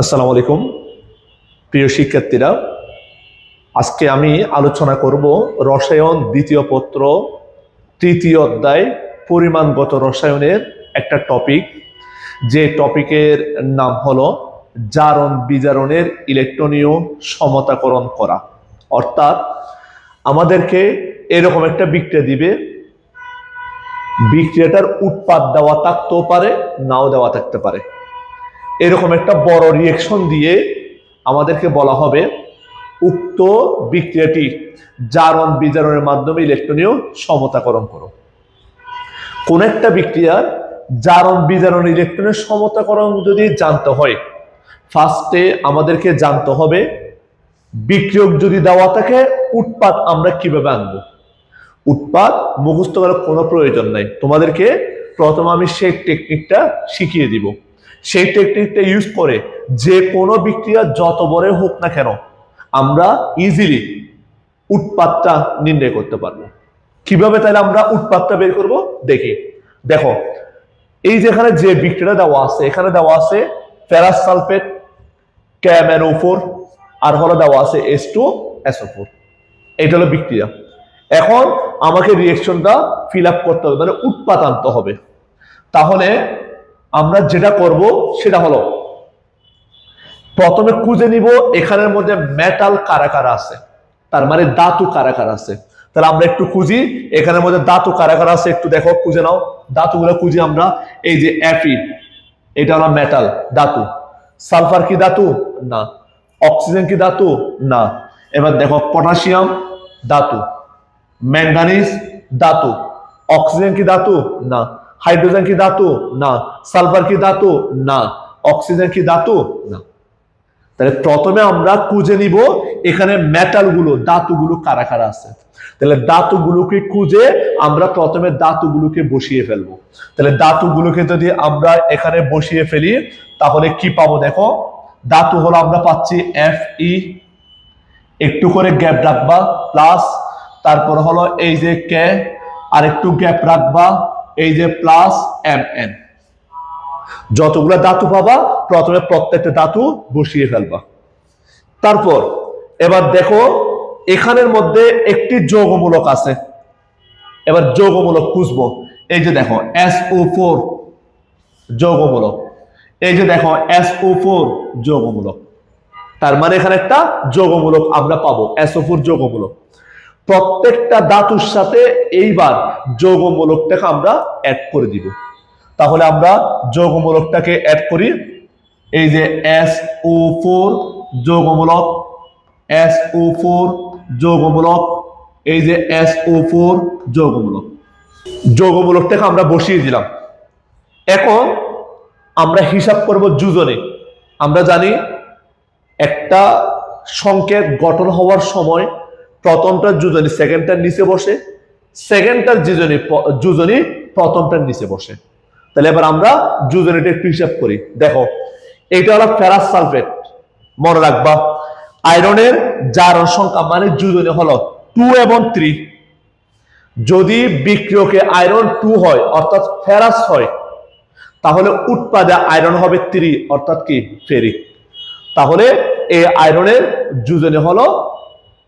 আসসালামু আলাইকুম। প্রিয় শিক্ষার্থীরা, আজকে আমি আলোচনা করব রসায়ন দ্বিতীয় পত্র, তৃতীয় অধ্যায়, পরিমাণগত রসায়নের একটা টপিক যে টপিকের নাম হলো জারণ বিজারণের ইলেকট্রনীয় সমতাকরণ করা। অর্থাৎ আমাদেরকে এরকম একটা বিক্রিয়া দিবে। বিক্রিয়াটার উৎপাদ দেওয়া থাকতেও পারে, নাও দেওয়া থাকতে পারে। এরকম একটা বড় রিয়েকশন দিয়ে আমাদেরকে বলা হবে উক্ত বিক্রিয়াটি জারণ বিজারণের মাধ্যমে ইলেকট্রনীয় সমতাকরণ করো। কোন একটা বিক্রিয়ার জারণ বিজারণ ইলেকট্রনের সমতাকরণ যদি জানতে হয় ফার্স্টে আমাদেরকে জানতে হবে বিক্রিয়ক যদি দেওয়া থাকে উৎপাদ আমরা কীভাবে আনব? উৎপাদ মুখস্থ করার কোনো প্রয়োজন নাই। তোমাদেরকে প্রথম আমি সেই টেকনিকটা শিখিয়ে দিব। সেই টেকনিকটা ইউজ করে যে কোনো বিক্রিয়া যত বড় হোক না কেন, আমরা ইজিলি উৎপাতটা নির্ণয় করতে পারব। কীভাবে তাহলে আমরা উৎপাতটা বের করব? দেখি। দেখো, এই যেখানে যে বিক্রিয়াটা দেওয়া আছে, এখানে দেওয়া আছে ফেরাস সালফেট ক্যামেরো ফোর আর হলো দেওয়া আছে এস টু এসও ফোর এটা হলো বিক্রিয়া। এখন আমাকে রিয়েকশনটা ফিল আপ করতে হবে মানে উৎপাত আনতে হবে। তাহলে আমরা যেটা করব সেটা হলো, প্রথমে খুঁজে নিব এখানের মধ্যে মেটাল কারা কারা আছে, তার মানে ধাতু কারা কারা আছে। তাহলে আমরা একটু খুঁজি, এখানের মধ্যে ধাতু কারা কারা আছে, একটু দেখো, খুঁজে নাও। ধাতুগুলো খুঁজি আমরা, এই যে অ্যাফি এটা হলো মেটাল ধাতু। সালফার কি ধাতু? না। অক্সিজেন কি ধাতু? না। এবার দেখো, পটাশিয়াম, ধাতু। ম্যাঙ্গানিজ ধাতু। অক্সিজেন কি ধাতু? না। হাইড্রোজেন কি ধাতু? না। সালফার কি ধাতু? না। অক্সিজেন কি ধাতু? না। তাহলে প্রথমে আমরা খুঁজে নিব এখানে মেটালগুলো ধাতুগুলো কারা কারা আছে। তাহলে ধাতুগুলোকে খুঁজে আমরা প্রথমে ধাতুগুলোকে বসিয়ে ফেলব। তাহলে ধাতুগুলোকে যদি আমরা এখানে বসিয়ে ফেলি, তাহলে কি পাবো দেখো? ধাতু হলো আমরা পাচ্ছি এফ ই একটু করে গ্যাপ রাখবা প্লাস তারপর হলো এই যে কে আর একটু গ্যাপ রাখবা এই যে প্লাস এম এন যতগুলো ধাতু পাবা, প্রথমে প্রত্যেকটা ধাতু বসিয়ে ফেলবা। তারপর, এবার দেখো, এখানের মধ্যে একটি যৌগমূলক আছে। এবার যৌগমূলক খুঁজবো। এই যে দেখো এস ও ফোর যৌগমূলক। এই যে দেখো এস ও ফোর যৌগমূলক। তার মানে এখানে একটা যৌগমূলক আমরা পাবো এসও ফোর যৌগমূলক। প্রত্যেকটা ধাতুর সাথে এইবার যৌগমূলকটাকে আমরা অ্যাড করে দিব। তাহলে আমরা যৌগমূলকটাকে অ্যাড করি। এই যে এস ও ফোর যৌগমূলক এস ও ফোর যৌগমূলক, এই যে এস ও ফোর যৌগমূলক। যৌগমূলকটাকে আমরা বসিয়ে দিলাম। এখন আমরা হিসাব করব যুজনে আমরা জানি একটা সংকেত গঠন হওয়ার সময় প্রথমটার যুজনী সেকেন্ডটার নিচে বসে সেকেন্ডটার যুজনী যুজনী প্রথমটার নিচে বসে। তাহলে এবার আমরা যুজনীটা একটু হিসাব করি। দেখো এটা হলো ফেরাস সালফেট। মনে রাখবা, আয়রনের জারণ সংখ্যা মানে যুজনী হলো টু এবং থ্রি যদি বিক্রিয়কে আয়রন টু হয়, অর্থাৎ ফেরাস হয়, তাহলে উৎপাদে আয়রন হবে থ্রি অর্থাৎ কি? ফেরিক তাহলে এই আয়রনের যুজনী হলো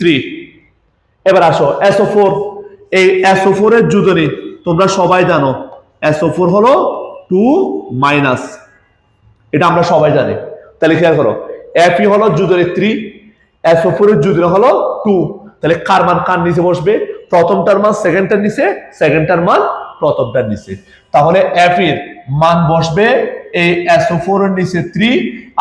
থ্রি এবার আসো এসও ফোর এই এসও ফোর এর যুজনী তোমরা সবাই জানো এসও ফোর হলো টু মাইনাস এটা আমরা সবাই জানি। তাহলে খেয়াল করো এফি হলো যুজনী থ্রি এসও ফোর এর যুজনী হলো টু তাহলে কার মান কার নিচে বসবে? প্রথমটার মান সেকেন্ডটার নিচে সেকেন্ডটার মান প্রথমটার নিচে। তাহলে এফির মান বসবে এই এসও ফোর এর নিচে থ্রি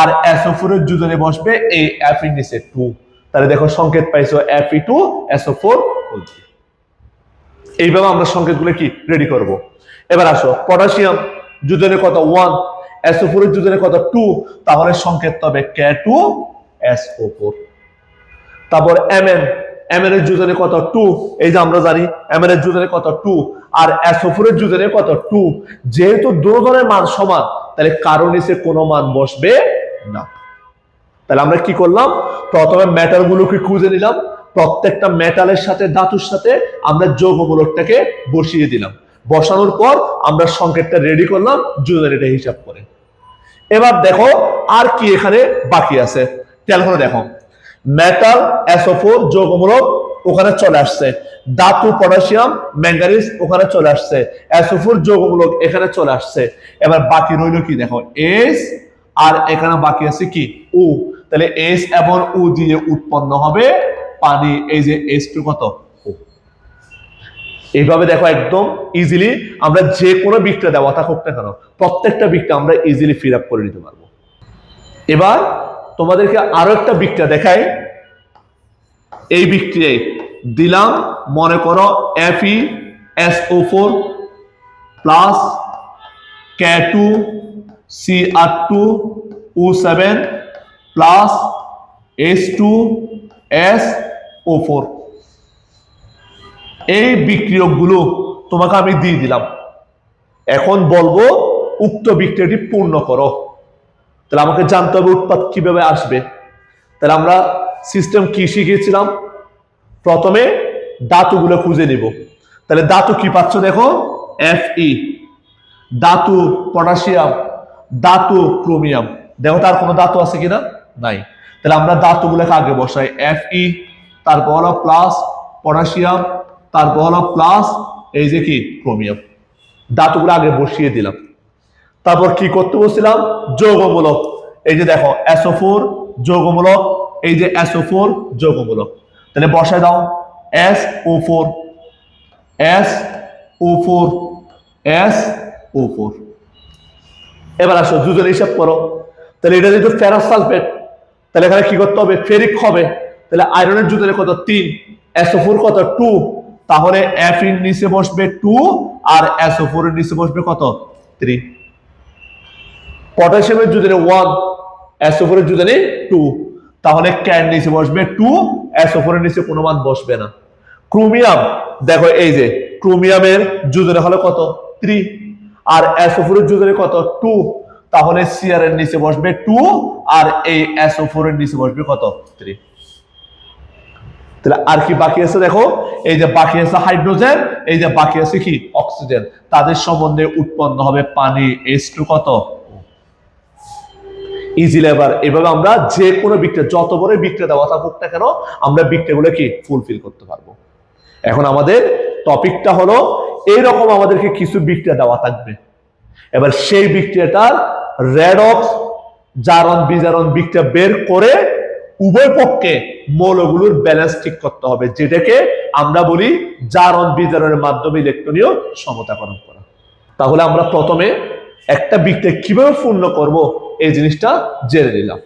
আর এসও ফোর এর যুজনে বসবে এই এফ এর নিচে টু তাহলে দেখো সংকেত পাইছো F E two SO four এইভাবে আমরা সংকেতগুলো কি? রেডি করব। এবার আসো পটাশিয়াম যুজনে কত? ওয়ান এসও ফোর এর কত? টু তাহলে সংকেত হবে কে টু এসও ফোর তারপর এম এন এম এর যুজনে কত? টু এই যে আমরা জানি এম এর যুজনে কত? টু আর এসোফোরের যুজনে কত? টু যেহেতু দুজনের মান সমান, তাহলে কারণ নিচে কোনো মান বসবে না। তাহলে আমরা কি করলাম? প্রথমে মেটাল গুলোকে খুঁজে নিলাম। প্রত্যেকটা মেটালের সাথে, ধাতুর সাথে আমরা যৌগমূলকটাকে বসিয়ে দিলাম। বসানোর পর আমরা সংকেতটা রেডি করলাম যুজনীটা হিসাব করে। এবার দেখো আর কি এখানে বাকি আছে। খেয়াল দেখো। মেটাল অ্যাসোফোর যৌগমূলক ওখানে চলে আসছে। ধাতু, পটাশিয়াম ম্যাঙ্গানিজ ওখানে চলে আসছে। অ্যাসোফোর যৌগমূলক এখানে চলে আসছে। এবার বাকি রইল কি? দেখো এস আর এখানে বাকি আছে কি? উ তাহলে এস এবং উ দিয়ে উৎপন্ন হবে পানি, এই যে এস টু কত? এইভাবে দেখো একদম ইজিলি আমরা যে কোনো বিক্রিয়া দেওয়া থাকুক না কেন, প্রত্যেকটা বিক্রিয়া আমরা ইজিলি ফিল আপ করে নিতে পারব। এবার তোমাদেরকে আরও একটা বিক্রিয়া দেখাই। এই বিক্রিয়ায় দিলাম, মনে করো F S O four plus K two C R two O seven plus S two S O four এই বিক্রিয়কগুলো তোমাকে আমি দিয়ে দিলাম। এখন বলব, উক্ত বিক্রিয়াটি পূর্ণ করো। তাহলে আমাকে জানতে হবে উৎপাদ কীভাবে আসবে। তাহলে আমরা সিস্টেম কি শিখিয়েছিলাম? প্রথমে ধাতুগুলো খুঁজে নিব। তাহলে ধাতু কি পাচ্ছ দেখো? এফ ই ধাতু, পটাশিয়াম। ধাতু, ক্রোমিয়াম। দেখো তার কোনো ধাতু আছে কিনা? নাই। তাহলে আমরা ধাতুগুলোকে আগে বসাই। এফ ই তারপর হলো প্লাস পটাশিয়াম তারপর হলো প্লাস এই যে কি? ক্রোমিয়াম ধাতুগুলো আগে বসিয়ে দিলাম। তারপর কি করতে বলছিলাম? যৌগমূলক। এই যে দেখো এসও ফোর যৌগমূলক। এই যে এসও ফোর যৌগমূলক। তাহলে বসায় দাও। S O four S O four S O four এবার আসো, দুজনে হিসাব করো। তাহলে এটা যেহেতু ফেরাস সালফেট তাহলে এখানে কি করতে হবে? ফেরিক হবে। তাহলে আয়রনের জুতোরে কত? তিন। এসও ফোর কত? টু তাহলে এফ এর নিচে বসবে টু আর এসও ফোর এর নিচে বসবে কত? থ্রি পটাশিয়ামের জুতোরে ওয়ান এসও ফোর এর জুতোরে টু তাহলে ক্যান নিচে বসবে টু এসও ফোর এর নিচে কোনো মান বসবে না। ক্রোমিয়াম দেখো এই যে ক্রোমিয়ামের জুজনে হলো কত? থ্রি আর অ্যাসোফোরের জুজনে কত? টু তাহলে সিআর এর নিচে বসবে টু আর এই অ্যাসোফোরের নিচে বসবে কত? থ্রি তাহলে আর কি বাকি আছে দেখো? এই যে বাকি আছে হাইড্রোজেন এই যে বাকি আছে কি? অক্সিজেন তাদের সম্বন্ধে উৎপন্ন হবে পানি। এস টু কত? ইজি লেবার এভাবে আমরা যে কোনো বিক্রিয়া, যত বড় বিক্রিয়া দেওয়া থাকুক না কেন, আমরা বিক্রিয়াগুলো কি? ফুলফিল করতে পারব। এখন আমাদের টপিকটা হলো, এইরকম আমাদেরকে কিছু বিক্রিয়া দেওয়া থাকবে। এবার সেই বিক্রিয়াটার রেডক্স জারণ বিজারণ বিক্রিয়া বের করে উভয় পক্ষে মৌলগুলোর ব্যালেন্স ঠিক করতে হবে, যেটাকে আমরা বলি জারণ বিজারণের মাধ্যমে ইলেকট্রনীয় সমতাকরণ করা। তাহলে আমরা প্রথমে একটা বিক্রিয়া কীভাবে পূর্ণ করব এই জিনিসটা জেনে নিলাম।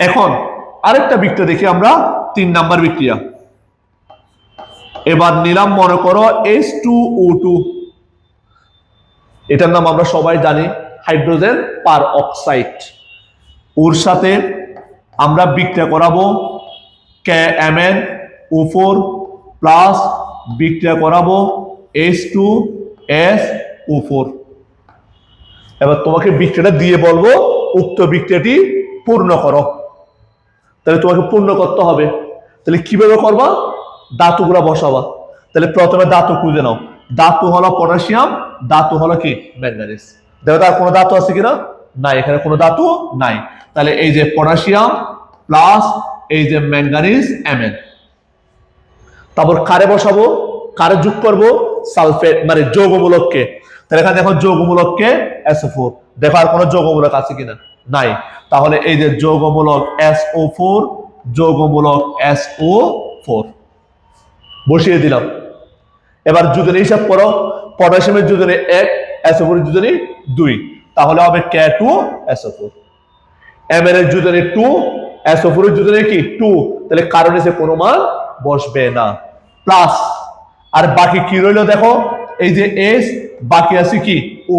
এখন আরেকটা বিক্রিয়া দেখি আমরা, তিন নাম্বার বিক্রিয়া। এবার নিলাম মনে করো এস টু ও টু এটার নাম আমরা সবাই জানি হাইড্রোজেন পার অক্সাইড। ওর সাথে আমরা বিক্রিয়া করাবো K M N O four plus বিক্রিয়া করাবো S two S O four এবার তোমাকে বিক্রিয়াটা দিয়ে বলব, উক্ত বিক্রিয়াটি পূর্ণ করো। তাহলে তোমাকে পূর্ণ করতে হবে। তাহলে কীভাবে করবা? ধাতুগুলা বসাবা। তাহলে প্রথমে ধাতু খুঁজে নাও। ধাতু হলো পটাশিয়াম ধাতু হলো কি? ম্যাঙ্গানিজ দেখো তার কোনো ধাতু আছে কিনা? নাই এখানে কোনো ধাতু নাই। তাহলে এই যে পটাশিয়াম প্লাস এই যে ম্যাঙ্গানিজ এমএন তারপর কারে বসাবো? কারে যোগ করব? সালফেট মানে যৌগমূলককে। তাহলে এখানে দেখো যৌগমূলককে এসও ফোর দেখো আর কোনো যৌগমূলক আছে কিনা? নাই। তাহলে এই যে যৌগমূলক এস ও ফোর যৌগমূলক এস ও ফোর বসিয়ে দিলাম। এবার যুদনে হিসাব করো পটাশিয়ামের যুদনে এক ফোর যুদনে দুই। তাহলে হবে K two? SO four four M এর যুদনে টু ফোর যুদনে কি? টু। তাহলে কারণ এসে কোনো মান বসবে না। প্লাস, আর বাকি কি রইল দেখো? এই যে এস, বাকি আছে কি? ও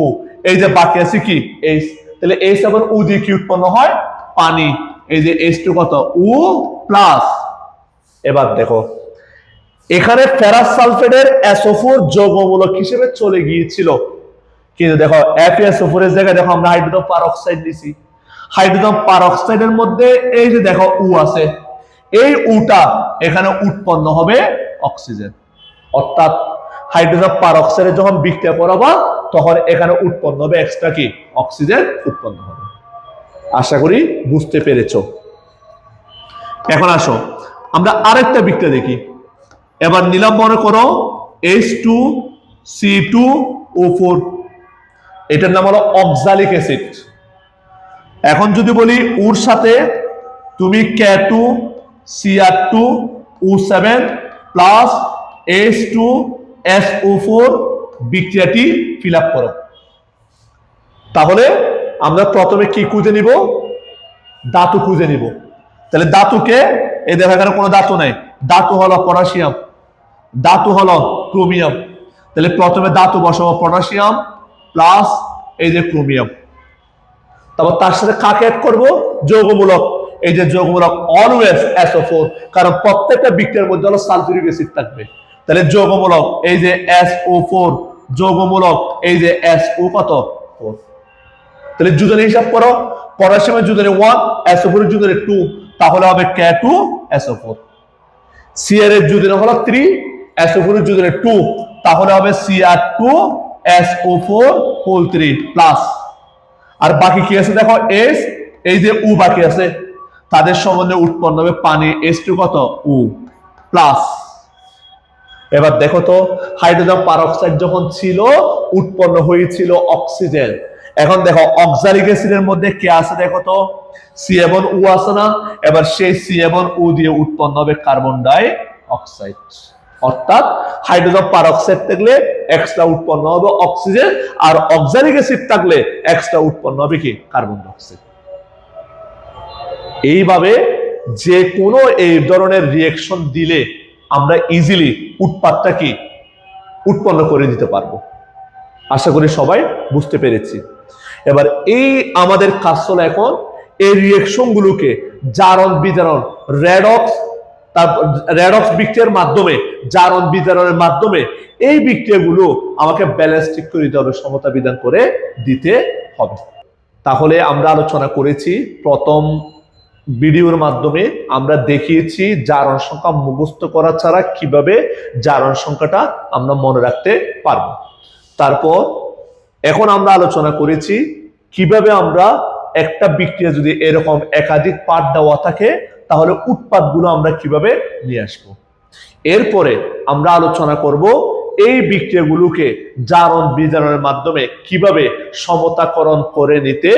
এই যে বাকি আছে কি? এস। তাহলে এস এবং ও দিয়ে কি উৎপন্ন হয়? পানি। এই যে এস টু কত? O plus. এবার দেখো। এখানে ফেরাস সালফেটের অ্যাসোফোর যৌগমূলক হিসেবে চলে গিয়েছিল। কিন্তু দেখো এফএসওফোরের জায়গায় দেখো, আমরা হাইড্রোজেন পারঅক্সাইড দিছি হাইড্রোজেন পারঅক্সাইডের মধ্যে এই যে দেখো, উ আছে। এই উটা এখানে উৎপন্ন হবে অক্সিজেন। অর্থাৎ হাইড্রোজেন পারঅক্সাইডে যখন বিক্রিয়া করাবা তখন এখানে উৎপন্ন হবে এক্সট্রা কি? অক্সিজেন উৎপন্ন হবে। আশা করি বুঝতে পেরেছ। এখন আসো, আমরা আরেকটা বিক্রিয়া দেখি। এবার নিলাম মনে করো H two C two O four এটার নাম হলো অক্সালিক অ্যাসিড এখন যদি বলি ওর সাথে তুমি K two CR two O seven plus H two S O four বিক্রিয়াটি fill up করো। তাহলে আমরা প্রথমে কি খুঁজে নিব? ধাতু খুঁজে নিব। তাহলে ধাতুকে, এই দেখো কোনো ধাতু নাই। ধাতু হলো পটাশিয়াম। ধাতু হলো ক্রোমিয়াম। তাহলে প্রথমে ধাতু বসাবো পটাশিয়াম প্লাস এই যে ক্রোমিয়াম। তারপর তার সাথে কাকে অ্যাড করব? যৌগমূলক। এই যে যৌগমূলক অলওয়েজ এসও ফোর কারণ প্রত্যেকটা বিক্রিয়ার মধ্যে হলো সালফিউরিক অ্যাসিড থাকবে। তাহলে যৌগমূলক, এই যে এস ও ফোর যৌগমূলক, এই যে এস ও কত? ফোর তাহলে যুজনের হিসাব করো, পটাশিয়ামের যুজনে ওয়ান এসও ফোর যুজনে টু তাহলে হবে K two SO four CR এর যুজনে হলো থ্রি এসও ফোর যুজনে টু তাহলে হবে CR two S O four whole three plus আর বাকি কি আছে দেখো? এস এই যে উ বাকি আছে, তাদের সম্বন্ধে উৎপন্ন হবে পানি এস টু কত? উ প্লাস এবার দেখো তো হাইড্রোজেন পারঅক্সাইড যখন ছিল, উৎপন্ন হয়েছিল অক্সিজেন এখন দেখো অক্সালিক অ্যাসিডের মধ্যে কে আছে দেখো তো? সি এবং উ আছে না? এবার সেই সি এবং উ দিয়ে উৎপন্ন হবে কার্বন ডাই অক্সাইড অর্থাৎ হাইড্রোজেন পারঅক্সাইড থাকলে এক্সট্রা উৎপন্ন হবে অক্সিজেন আর অক্সালিক অ্যাসিড থাকলে এক্সট্রা উৎপন্ন হবে কি? কার্বন ডাইঅক্সাইড এইভাবে যে কোনো এই ধরনের রিয়েকশন দিলে আমরা ইজিলি উৎপাদটা কি? উৎপন্ন করে দিতে পারব। আশা করি সবাই বুঝতে পেরেছি। এবার এই আমাদের কাজ হলো এখন, এই রিয়েকশন গুলোকে জারণ বিজারণ রেডক্স তারপর রেডক্স বিক্রিয়ার মাধ্যমে, জারণ বিজারণের মাধ্যমে, এই বিক্রিয়াগুলো আমাকে ব্যালেন্স ঠিক করে দিতে হবে, সমতা বিধান করে দিতে হবে। তাহলে আমরা আলোচনা করেছি, প্রথম ভিডিওর মাধ্যমে আমরা দেখিয়েছি জারণ সংখ্যা মুখস্থ করা ছাড়া কীভাবে জারণ সংখ্যাটা আমরা মনে রাখতে পারব। তারপর এখন আমরা আলোচনা করেছি, কীভাবে আমরা একটা বিক্রিয়া যদি এরকম একাধিক পার্ট দেওয়া থাকে তাহলে উৎপাদগুলো আমরা কীভাবে নিয়ে আসব? এরপরে আমরা আলোচনা করব এই বিক্রিয়াগুলোকে জারণ বিজারণের মাধ্যমে কীভাবে সমতাকরণ করে নিতে